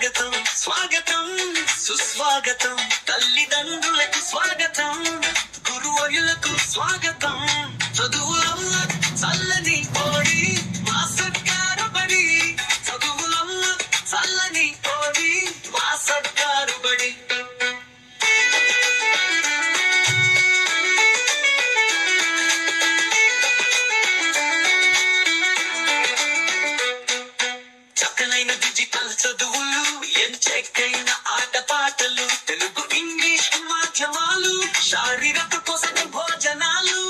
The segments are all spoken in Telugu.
స్వాగతం స్వాగతం సుస్వాగతం. తల్లిదండ్రులకు స్వాగతం గురువులకు స్వాగతం. చదువుల చల్లని డిజిటల్ చదువులు ఎంచెక్కైన ఆటపాటలు తెలుగు ఇంగ్లీష్ మాధ్యమాలు శారీరక పోషక భోజనాలు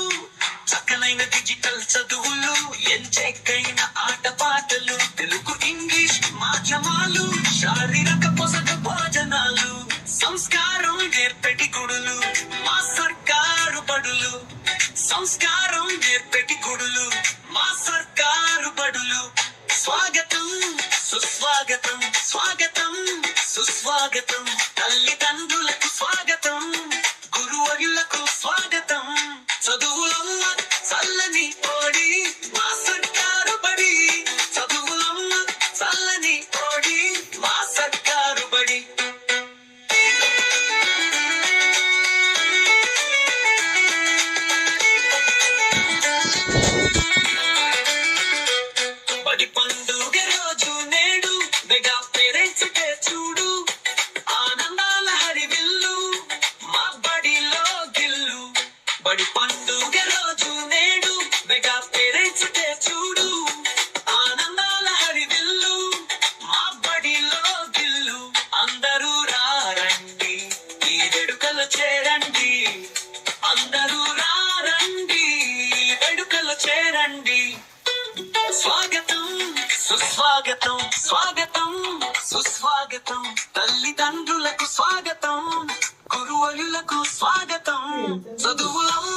చక్కనైన డిజిటల్ చదువులు ఎంచెక్కైన ఆటపాటలు తెలుగు ఇంగ్లీష్ మాధ్యమాలు శారీరక పోషక భోజనాలు సంస్కారం నేర్పెటి గుడులు మా సర్కారు బడులు సంస్కారం నేర్పెటి గుడులు మా సర్కారు బడులు స్వాగతం. సుస్వాగతం స్వాగతం సుస్వాగతం. తల్లిదండ్రులకు స్వాగతం చేరండి. అందరూ రారండి. ఈ వేడుకలు చేరండి. స్వాగతం సుస్వాగతం స్వాగతం సుస్వాగతం. తల్లిదండ్రులకు స్వాగతం గురువలులకు స్వాగతం. చదువులం